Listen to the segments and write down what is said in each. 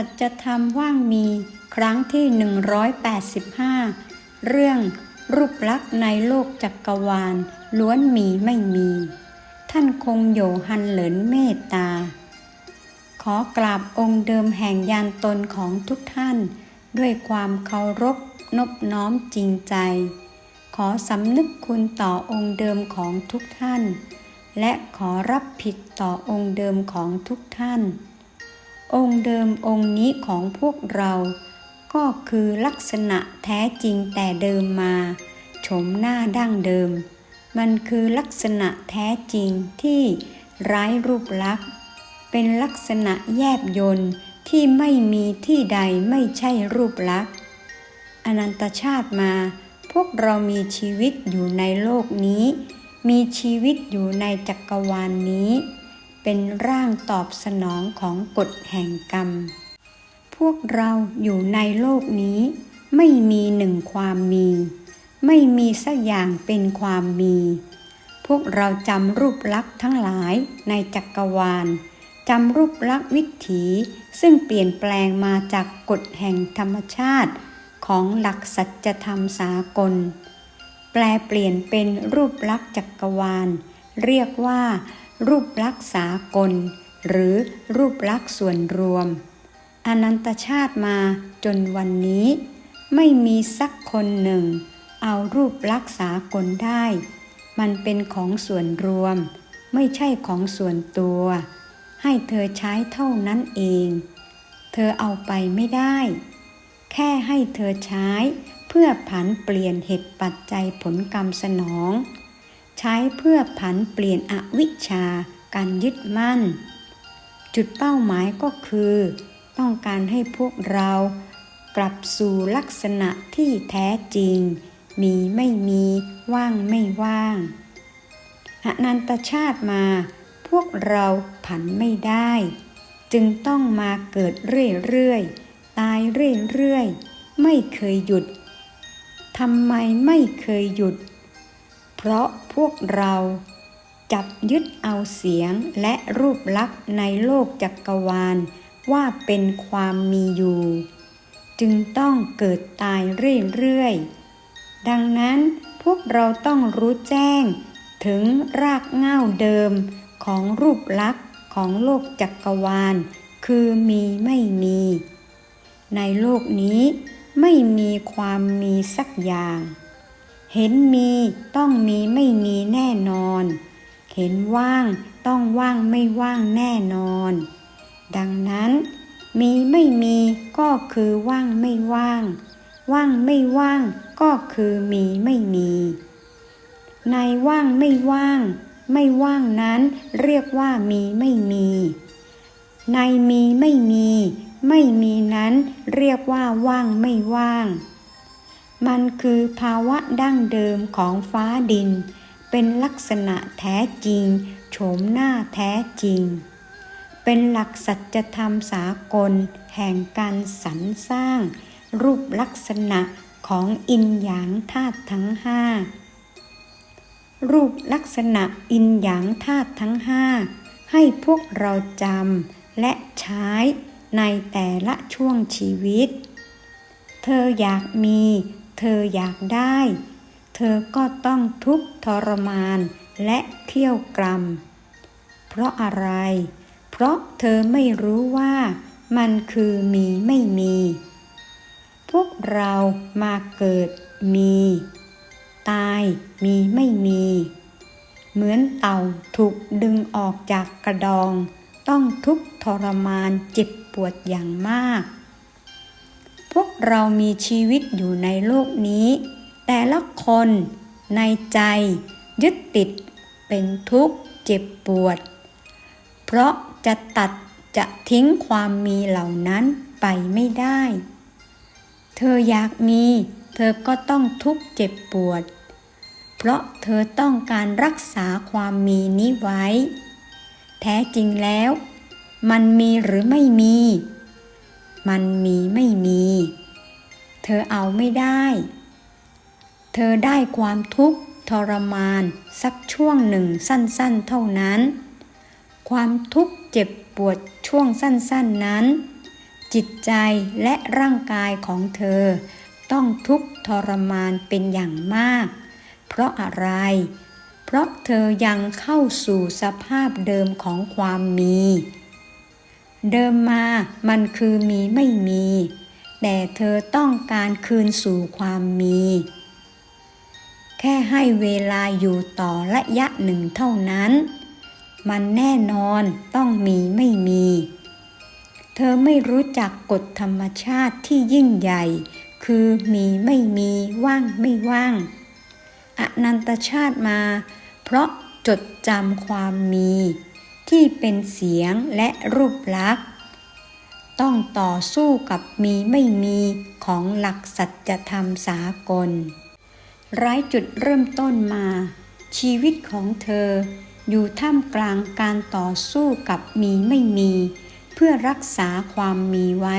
สัจธรรมว่างมีครั้งที่ 185 เรื่องรูปลักษณ์ในโลกจักรวาล ล้วนมีไม่มี ท่านคงโยฮันเหลินเมตตา ขอกราบองค์เดิมแห่งยานตนของทุกท่าน ด้วยความเคารพนบน้อมจริงใจ ขอสำนึกคุณต่อองค์เดิมของทุกท่าน และขอรับผิดต่อองค์เดิมของทุกท่าน องค์เดิมองค์นี้ของพวกเรา ก็คือลักษณะแท้จริงแต่เดิมมาโฉมหน้าดั้งเดิม มันคือลักษณะแท้จริงที่ไร้รูปลักษณ์ เป็นลักษณะแยบยนต์ที่ไม่มีที่ใดไม่ใช่รูปลักษณ์อนันตชาติมา พวกเรามีชีวิตอยู่ในโลกนี้ มีชีวิตอยู่ในจักรวาลนนี้ เป็นร่างตอบสนองของกฎแห่งกรรม พวกเราอยู่ในโลกนี้ ไม่มีหนึ่งความมี ไม่มีสักอย่างเป็นความมี พวกเราจำรูปลักษณ์ทั้งหลายในจักรวาลจำรูปลักษณ์วิถีซึ่งเปลี่ยนแปลงมาจากกฎแห่งธรรมชาติของหลักสัจธรรมสากล แปลเปลี่ยนเป็นรูปลักษณ์จักรวาล เรียกว่า รูปลักษณ์สากล หรือรูปลักษณ์ส่วนรวม อนันตชาติมาจนวันนี้ ไม่มีสักคนหนึ่ง เอารูปลักษณ์สากลได้ มันเป็นของส่วนรวม ไม่ใช่ของส่วนตัว ให้เธอใช้เท่านั้นเอง เธอเอาไปไม่ได้ แค่ให้เธอใช้เพื่อผันเปลี่ยนเหตุปัจจัยผลกรรมสนอง ใช้เพื่อผันเปลี่ยนอวิชชาการยึดมั่น จุดเป้าหมายก็คือ ต้องการให้พวกเรากลับสู่ลักษณะที่แท้จริง มีไม่มีว่างไม่ว่างอนันตชาติมา พวกเราผันไม่ได้ จึงต้องมาเกิดเรื่อยๆ ตายเรื่อยๆ ไม่เคยหยุดทำไมไม่เคยหยุด เพราะ วกเราจับยึดเอาเสียงและรูปลักษณ์ในโลกจักรวาล ว่าเป็นความมีอยู่ จึงต้องเกิดตายเรื่อยๆ ดังนั้นพวกเราต้องรู้แจ้ง ถึงรากเหง้าเดิมของรูปลักษณ์ของโลกจักรวาล คือมีไม่มี ในโลกนี้ไม่มีความมีสักอย่าง เห็นมีต้องมีไม่มีแน่นอน เห็นว่างต้องว่างไม่ว่างแน่นอน ดังนั้น มีไม่มีก็คือว่างไม่ว่าง ว่างไม่ว่างก็คือมีไม่มี ในว่างไม่ว่าง ไม่ว่างนั้นเรียกว่ามีไม่มี ในมีไม่มี ไม่มีนั้นเรียกว่าว่างไม่ว่าง มันคือภาวะดั้งเดิมของฟ้าดิน เป็นลักษณะแท้จริง โฉมหน้าแท้จริง เป็นหลักสัจธรรมสากล แห่งการสรรสร้าง รูปลักษณะของอินหยางธาตุทั้งห้ารูปลักษณะอินหยางธาตุทั้งห้าให้พวกเราจำและใช้ในแต่ละช่วงชีวิต เธออยากมี เธออยากได้ เธอก็ต้องทุกข์ทรมานและเที่ยวกรรม เพราะอะไร เพราะเธอไม่รู้ว่ามันคือมีไม่มี พวกเรามาเกิดมี ตายมีไม่มี เหมือนเต่าถูกดึงออกจากกระดอง ต้องทุกข์ทรมานเจ็บปวดอย่างมากพวก เรามีชีวิตอยู่ในโลกนี้ แต่ละคนในใจยึดติดเป็นทุกข์เจ็บปวด เพราะจะตัดจะทิ้งความมีเหล่านั้นไปไม่ได้ เธออยากมี เธอก็ต้องทุกข์เจ็บปวด เพราะเธอต้องการรักษาความมีนี้ไว้ แท้จริงแล้ว มันมีหรือไม่มี มันมีไม่มี เธอเอาไม่ได้ เธอได้ความทุกข์ทรมานสักช่วงหนึ่งสั้นๆ เท่านั้น ความทุกข์เจ็บปวดช่วงสั้นๆนั้น จิตใจและร่างกายของเธอ ต้องทุกข์ทรมานเป็นอย่างมาก เพราะอะไร เพราะเธอยังเข้าสู่สภาพเดิมของความมี เดิมมามันคือมีไม่มี แต่เธอต้องการคืนสู่ความมี แค่ให้เวลาอยู่ต่อระยะหนึ่งเท่านั้น มันแน่นอนต้องมีไม่มี เธอไม่รู้จักกฎธรรมชาติที่ยิ่งใหญ่ คือมีไม่มีว่างไม่ว่าง อนันตชาติมา เพราะจดจำความมี ที่เป็นเสียงและรูปลักษณ์ ต้องต่อสู้กับมีไม่มีของหลักสัจธรรมสากลไร้จุดเริ่มต้นมา ชีวิตของเธอ อยู่ท่ามกลางการต่อสู้กับมีไม่มี เพื่อรักษาความมีไว้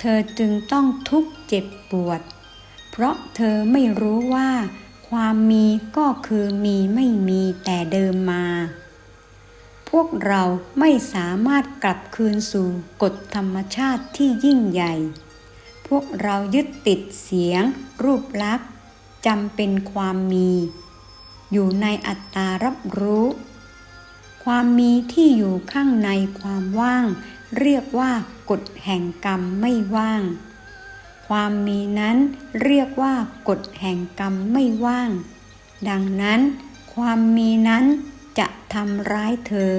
เธอจึงต้องทุกข์เจ็บปวด เพราะเธอไม่รู้ว่า ความมีก็คือมีไม่มีแต่เดิมมา พวกเราไม่สามารถกลับคืนสู่กฎธรรมชาติที่ยิ่งใหญ่ พวกเรายึดติดเสียง รูปลักษณ์จำเป็นความมี อยู่ในอัตตารับรู้ ความมีที่อยู่ข้างในความว่าง เรียกว่ากฎแห่งกรรมไม่ว่าง ความมีนั้นเรียกว่ากฎแห่งกรรมไม่ว่าง ดังนั้น ความมีนั้น จะทำร้ายเธอ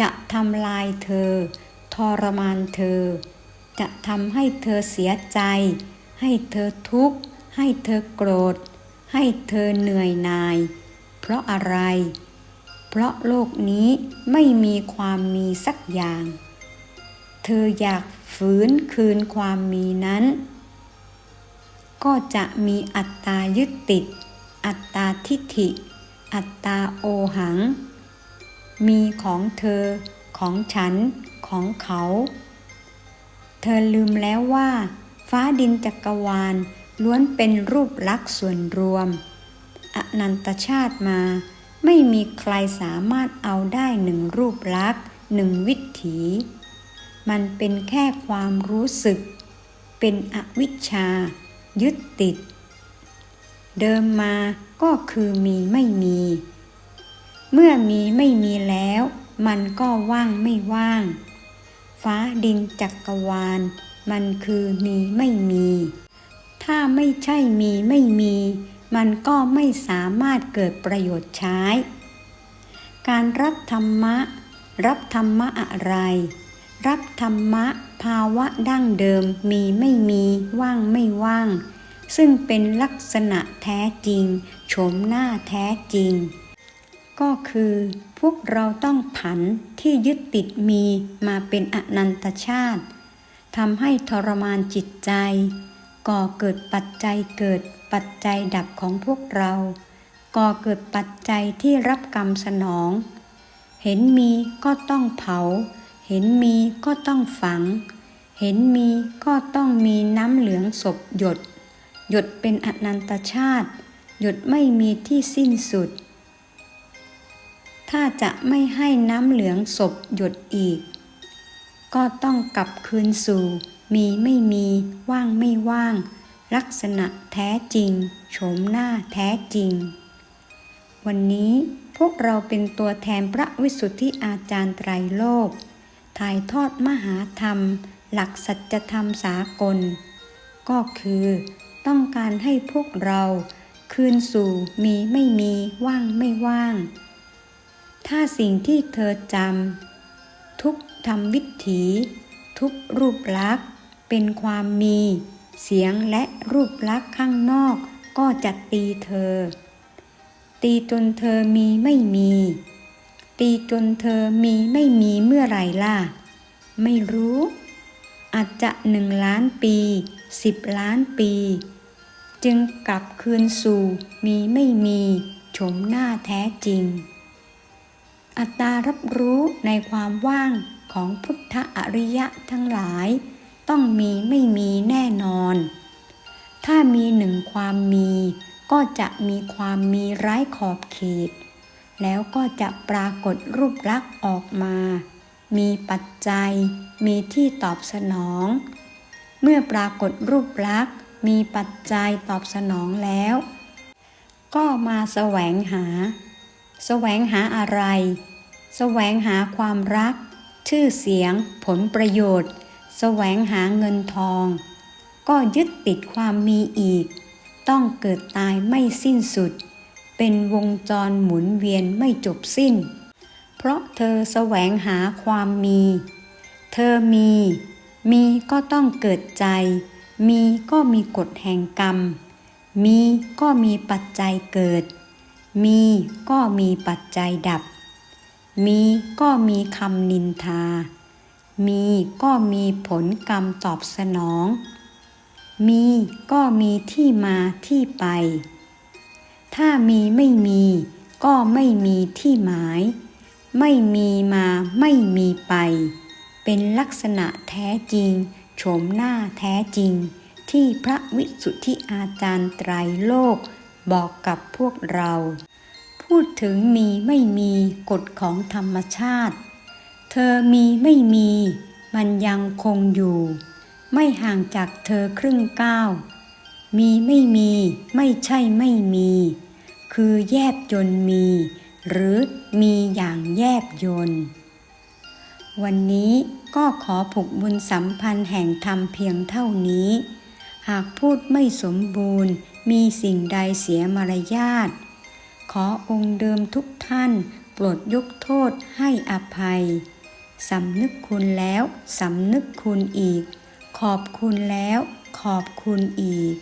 จะทำลายเธอ ทรมานเธอ จะทำให้เธอเสียใจ ให้เธอทุกข์ ให้เธอโกรธ ให้เธอเหนื่อยหน่าย เพราะอะไร เพราะโลกนี้ไม่มีความมีสักอย่าง เธออยากฝืนคืนความมีนั้น ก็จะมีอัตตายึดติด อัตตาทิฏฐิ อัตตาโอหัง มีของเธอ ของฉัน ของเขา เธอลืมแล้วว่า ฟ้าดินจักรวาลล้วนเป็นรูปลักษณ์ส่วนรวม อนันตชาติมาไม่มีใครสามารถเอาได้หนึ่งรูปลักษณ์หนึ่งวิถี มันเป็นแค่ความรู้สึก เป็นอวิชชา ยึดติด เดิมมา ก็คือมีไม่มี เมื่อมีไม่มีแล้ว มันก็ว่างไม่ว่าง ฟ้าดินจักรวาล มันคือมีไม่มี ถ้าไม่ใช่มีไม่มี มันก็ไม่สามารถเกิดประโยชน์ใช้ การรับธรรมะ รับธรรมะอะไร รับธรรมะภาวะดั้งเดิมมีไม่มีว่างไม่ว่าง ซึ่งเป็นลักษณะแท้จริงโฉมหน้าแท้จริง ก็คือพวกเราต้องผันที่ยึดติดมีมาเป็นอนันตชาติทำให้ทรมานจิตใจ ก่อเกิดปัจจัยเกิดปัจจัยดับของพวกเรา ก่อเกิดปัจจัยที่รับกรรมสนอง เห็นมีก็ต้องเผา เห็นมีก็ต้องฝัง เห็นมีก็ต้องมีน้ำเหลืองศพหยด หยุดเป็นอนันตชาติ หยุดไม่มีที่สิ้นสุด ถ้าจะไม่ให้น้ำเหลืองศพหยดอีก ก็ต้องกลับคืนสู่ มีไม่มีว่างไม่ว่าง ลักษณะแท้จริงโฉมหน้าแท้จริง วันนี้พวกเราเป็นตัวแทนพระวิสุทธิอาจารย์ไตรโลก ถ่ายทอดมหาธรรม หลักสัจธรรมสากล ก็คือ ต้องการให้พวกเรา คืนสู่มีไม่มีว่างไม่ว่าง ถ้าสิ่งที่เธอจำทุกธรรมวิถีทุกรูปลักษณ์เป็นความมี เสียงและรูปลักษณ์ข้างนอกก็จะตีเธอ ตีจนเธอมีไม่มี ตีจนเธอมีไม่มีเมื่อไรล่ะ ไม่รู้ อาจจะหนึ่งล้านปีสิบล้านปี จึงกลับคืนสู่มีไม่มีโฉมหน้าแท้จริง อัตตารับรู้ในความว่างของพุทธอริยะทั้งหลาย ต้องมีไม่มีแน่นอน ถ้ามีหนึ่งความมีก็จะมีความมีไร้ขอบเขต แล้วก็จะปรากฏรูปลักษณ์ออกมา มีปัจจัย มีที่ตอบสนอง เมื่อปรากฏรูปลักษณ์ มีปัจจัยตอบสนองแล้ว ก็มาแสวงหา แสวงหาอะไร แสวงหาความรัก ชื่อเสียง ผลประโยชน์ แสวงหาเงินทอง ก็ยึดติดความมีอีก ต้องเกิดตายไม่สิ้นสุด เป็นวงจรหมุนเวียนไม่จบสิ้น เพราะเธอแสวงหาความมี เธอมี มีก็ต้องเกิดใจ มีก็มีกฎแห่งกรรม มีก็มีปัจจัยเกิด มีก็มีปัจจัยดับ มีก็มีคำนินทา มีก็มีผลกรรมตอบสนอง มีก็มีที่มาที่ไป ถ้ามีไม่มีก็ไม่มีที่หมาย ไม่มีมาไม่มีไป เป็นลักษณะแท้จริง โฉมหน้าแท้จริง ที่พระวิสุทธิอาจารย์ไตรโลก บอกกับพวกเรา พูดถึงมีไม่มีกฎของธรรมชาติ เธอมีไม่มี มันยังคงอยู่ ไม่ห่างจากเธอครึ่งก้าวมีไม่มีไม่ใช่ไม่มี คือแยบยนมี หรือมีอย่างแยบยน วันนี้ก็ขอผูกบุญสัมพันธ์แห่งธรรมเพียงเท่านี้ หากพูดไม่สมบูรณ์มีสิ่งใดเสียมารยาท ขอองค์เดิมทุกท่านโปรดยกโทษให้อภัย สำนึกคุณแล้ว สำนึกคุณอีก ขอบคุณแล้ว ขอบคุณอีก